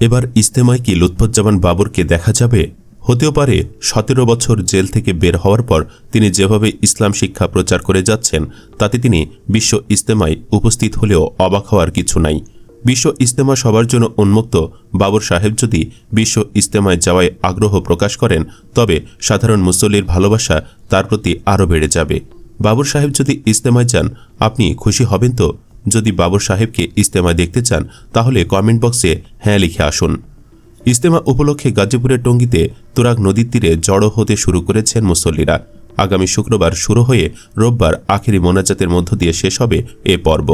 এবার ইস্তেমায় কি লুৎফুজ্জামান বাবরকে দেখা যাবে, হতেও পারে সতেরো বছর জেল থেকে বের হওয়ার পর তিনি যেভাবে ইসলাম শিক্ষা প্রচার করে যাচ্ছেন, তাতে তিনি বিশ্ব ইস্তেমায় উপস্থিত হলেও অবাক হওয়ার কিছু নাই। বিশ্ব ইস্তেমা সবার জন্য উন্মুক্ত। বাবর সাহেব যদি বিশ্ব ইস্তেমায় যাওয়ায় আগ্রহ প্রকাশ করেন, তবে সাধারণ মুসল্লির ভালোবাসা তার প্রতি আরও বেড়ে যাবে। বাবর সাহেব যদি ইস্তেমায় যান, আপনি খুশি হবেন তো? যদি বাবর সাহেবকে ইস্তেমায় দেখতে চান, তাহলে কমেন্ট বক্সে হ্যাঁ লিখে আসুন। ইস্তেমা উপলক্ষে গাজীপুরের টঙ্গিতে তুরাগ নদীর তীরে জড়ো হতে শুরু করেছেন মুসল্লিরা। আগামী শুক্রবার শুরু হয়ে রোববার আখেরি মোনাজাতের মধ্য দিয়ে শেষ হবে এ পর্ব।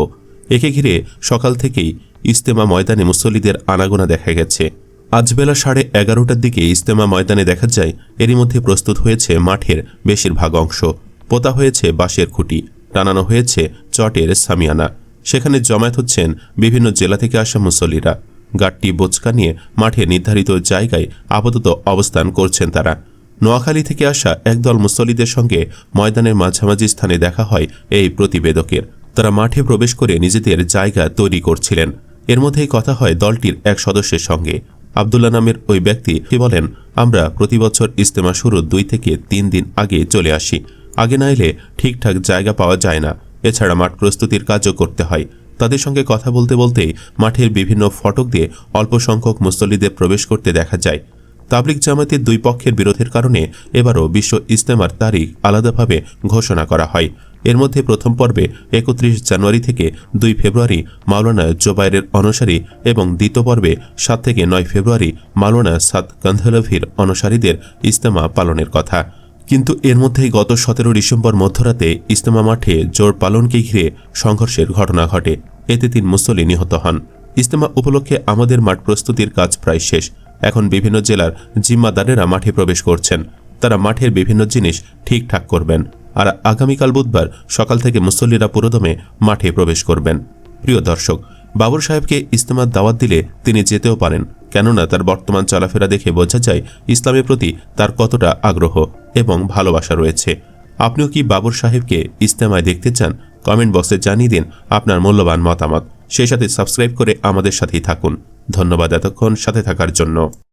একে ঘিরে সকাল থেকেই ইস্তেমা ময়দানে মুসল্লিদের আনাগোনা দেখা গেছে। আজ বেলা সাড়ে এগারোটার দিকে ইস্তেমা ময়দানে দেখা যায়, এরই মধ্যে প্রস্তুত হয়েছে মাঠের বেশিরভাগ অংশ। পোতা হয়েছে বাঁশের খুঁটি, টানানো হয়েছে চটের সামিয়ানা। সেখানে জমায়েত হচ্ছেন বিভিন্ন জেলা থেকে আসা মুসল্লিরা। গাটটি বোচকা নিয়ে মাঠে নির্ধারিত জায়গায় আপাতত অবস্থান করছেন তারা। নোয়াখালী থেকে আসা একদল মুসল্লিদের সঙ্গে ময়দানের মাঝামাঝি স্থানে দেখা হয় এই প্রতিবেদকের। তারা মাঠে প্রবেশ করে নিজেদের জায়গা তৈরি করছিলেন। এর মধ্যেই কথা হয় দলটির এক সদস্যের সঙ্গে। আবদুল্লা নামের ওই ব্যক্তি বলেন, আমরা প্রতি বছর ইস্তেমা শুরুর দুই থেকে তিন দিন আগে চলে আসি। আগে না এলে ঠিকঠাক জায়গা পাওয়া যায় না। এছাড়া মাঠ প্রস্তুতির কাজও করতে হয়। তাদের সঙ্গে কথা বলতে বলতেই মাঠের বিভিন্ন ফটক দিয়ে অল্প সংখ্যক মুসল্লিদের প্রবেশ করতে দেখা যায়। তাবলিক জামাতের দুই পক্ষের বিরোধের কারণে এবারও বিশ্ব ইস্তেমার তারিখ আলাদাভাবে ঘোষণা করা হয়। এর মধ্যে প্রথম পর্বে একত্রিশ জানুয়ারি থেকে দুই ফেব্রুয়ারি মাওলানা জোবাইরের অনুসারী এবং দ্বিতীয় পর্বে সাত থেকে নয় ফেব্রুয়ারি মাওলানা সাত কান্ধলভির অনুসারীদের ইস্তেমা পালনের কথা। কিন্তু এর মধ্যেই গত সতেরো ডিসেম্বর মধ্যরাতে ইস্তেমা মাঠে জোর পালনকে ঘিরে সংঘর্ষের ঘটনা ঘটে। এতে তিন মুসল্লি নিহত হন। ইস্তেমা উপলক্ষে আমাদের মাঠ প্রস্তুতির কাজ প্রায় শেষ। এখন বিভিন্ন জেলার জিম্মাদারেরা মাঠে প্রবেশ করছেন। তারা মাঠের বিভিন্ন জিনিস ঠিকঠাক করবেন। আর আগামীকাল বুধবার সকাল থেকে মুসল্লিরা পুরোদমে মাঠে প্রবেশ করবেন। প্রিয় দর্শক বাবর সাহেবকে ইস্তেমার দাওয়াত দিলে তিনি যেতেও পারেন, কেননা তার বর্তমান চলাফেরা দেখে বোঝা যায় ইসলামের প্রতি তার কতটা আগ্রহ এবং ভালোবাসা রয়েছে। আপনিও কি বাবর সাহেবকে ইস্তেমায় দেখতে চান? কমেন্ট বক্সে জানিয়ে দিন আপনার মূল্যবান মতামত। সেই সাথে সাবস্ক্রাইব করে আমাদের সাথেই থাকুন। ধন্যবাদ এতক্ষণ সাথে থাকার জন্য।